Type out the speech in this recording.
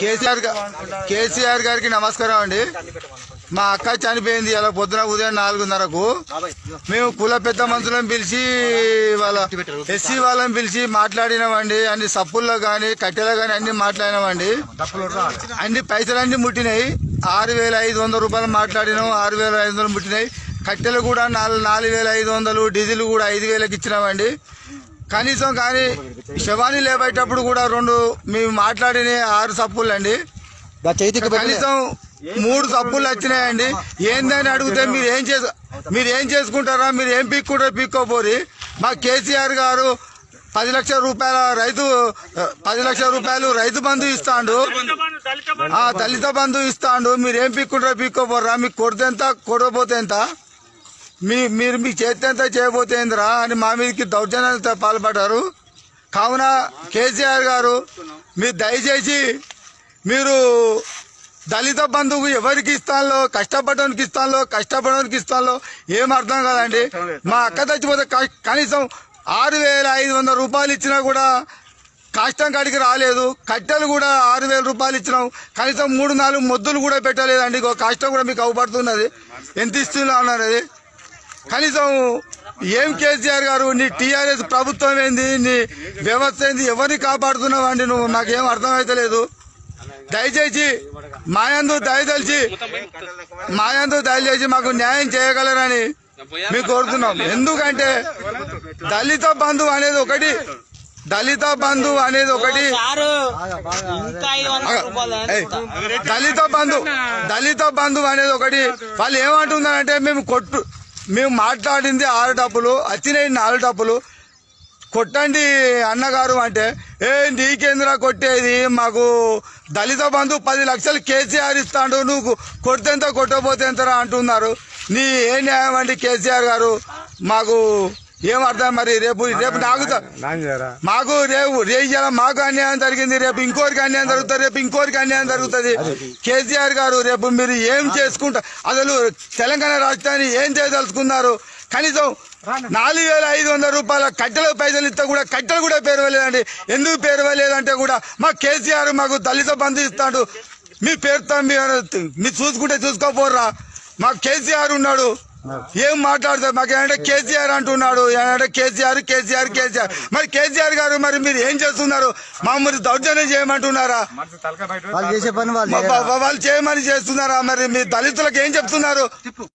కేసీఆర్ కేసీఆర్ గారికి నమస్కారం అండి. మా అక్క చనిపోయింది అలా పొద్దున ఉదయం నాలుగున్నరకు. మేము కుల పెద్ద మనుషులను పిలిచి వాళ్ళ ఎస్సీ వాళ్ళని పిలిచి మాట్లాడినామండి. అన్ని సప్పుల్లో కానీ కట్టెలో కానీ అన్ని మాట్లాడినామండి. అన్ని పైసలన్నీ ముట్టినాయి. ఆరు వేల ఐదు వందల రూపాయలు మాట్లాడినాం. ఆరు వేల ఐదు వందలు ముట్టినాయి. కట్టెలు కూడా నాలుగు నాలుగు వేల ఐదు వందలు డీజిల్ కూడా ఐదు వేలకు ఇచ్చినామండి. కనీసం కానీ శవాన్ని లేబేటప్పుడు కూడా రెండు మేము మాట్లాడిన ఆరు సప్పులు అండి కనీసం మూడు సప్పులు వచ్చినాయండి. ఏందని అడిగితే మీరు ఏం చేసు మీరు ఏం చేసుకుంటారా? మీరు ఏం పీక్కుంటారో పీక్కోపోరి. మా కేసీఆర్ గారు పది లక్షల రూపాయల రైతు పది లక్షల రూపాయలు రైతు బంధు ఇస్తాండు. ఆ దళిత బంధు ఇస్తాండు. మీరు ఏం పీక్కుంటారో పీక్కోపోరా మీకు కొడితే ఎంత? కొడకపోతే ఎంత? మీ మీరు మీ చేతి ఎంత చేయబోతే ఏందిరా అని మా మీదకి దౌర్జన్యాలతో పాల్పడ్డారు. కావున కేసీఆర్ గారు మీరు దయచేసి మీరు దళిత బంధువు ఎవరికి ఇస్తాలో కష్టపడడానికి ఇస్తాలో కష్టపడడానికి ఇస్తాలో ఏం అర్థం కాదండి. మా అక్క చచ్చిపోతే కనీసం ఆరు వేల ఐదు వందల రూపాయలు ఇచ్చినా కూడా కష్టం కాడికి రాలేదు. కట్టెలు కూడా ఆరు వేల రూపాయలు ఇచ్చినాం. కనీసం మూడు నాలుగు మొద్దులు కూడా పెట్టలేదండి. కష్టం కూడా మీకు అవపడుతున్నది. ఎంత ఇస్తున్నా అన్నది కనీసం ఏం కేసీఆర్ గారు నీ టీఆర్ఎస్ ప్రభుత్వం ఏంది నీ వ్యవస్థ ఏంది ఎవరిని కాపాడుతున్నావు అండి నువ్వు? నాకేం అర్థమైతలేదు దయచేసి మాయందు దయదలిచి మాయందు దయచేసి మాకు న్యాయం చేయగలరని మేము కోరుతున్నాం. ఎందుకంటే దళిత బంధు అనేది ఒకటి దళిత బంధు అనేది ఒకటి. దళిత బంధు దళిత బంధు అనేది ఒకటి. వాళ్ళు ఏమంటున్నారంటే మేము కొట్టు మేము మాట్లాడింది ఆరు డబ్బులు వచ్చినాయి నాలుగు డబ్బులు. కొట్టండి అన్నగారు అంటే ఏ నీకేంద్రా కొట్టేది? మాకు దళిత బంధు పది లక్షలు కేసీఆర్ ఇస్తాడు నువ్వు కొడితేంత కొట్టబోతే ఎంతరా? అంటున్నారు. నీ ఏ న్యాయం అండి కేసీఆర్ గారు? మాకు ఏం అర్థం మరి? రేపు రేపు నాకు మాకు రేపు రేపు మాకు అన్యాయం జరిగింది. రేపు ఇంకోరికి అన్యాయం జరుగుతుంది. రేపు ఇంకోరికి అన్యాయం జరుగుతుంది. కేసీఆర్ గారు రేపు మీరు ఏం చేసుకుంటారు అసలు తెలంగాణ రాష్ట్రాన్ని ఏం చేయదలుచుకున్నారు? కనీసం నాలుగు వేల ఐదు వందల రూపాయల కట్టెల పైసలు ఇస్తే కూడా కట్టెలు కూడా పేరువలేదండి. ఎందుకు పేరువలేదంటే కూడా మా కేసీఆర్ మాకు దళిత బంధు ఇస్తాడు. మీ పేరుతో మీ- మీరు చూసుకుంటే చూసుకోపోర్రా. మాకు కేసీఆర్ ఉన్నాడు. ఏం మాట్లాడతారు? మాకు ఏంటంటే కేసీఆర్ అంటున్నాడు. ఏంటంటే కేసీఆర్ కేసీఆర్ కేసీఆర్. మరి కేసీఆర్ గారు మరి మీరు ఏం చేస్తున్నారు? మమ్మల్ని దౌర్జన్యం చేయమంటున్నారా? వాళ్ళు చేసే పని వాళ్ళు మా- మా- వాళ్ళు చేయమని చేస్తున్నారా? మరి మీ దళితులకు ఏం చెప్తున్నారు?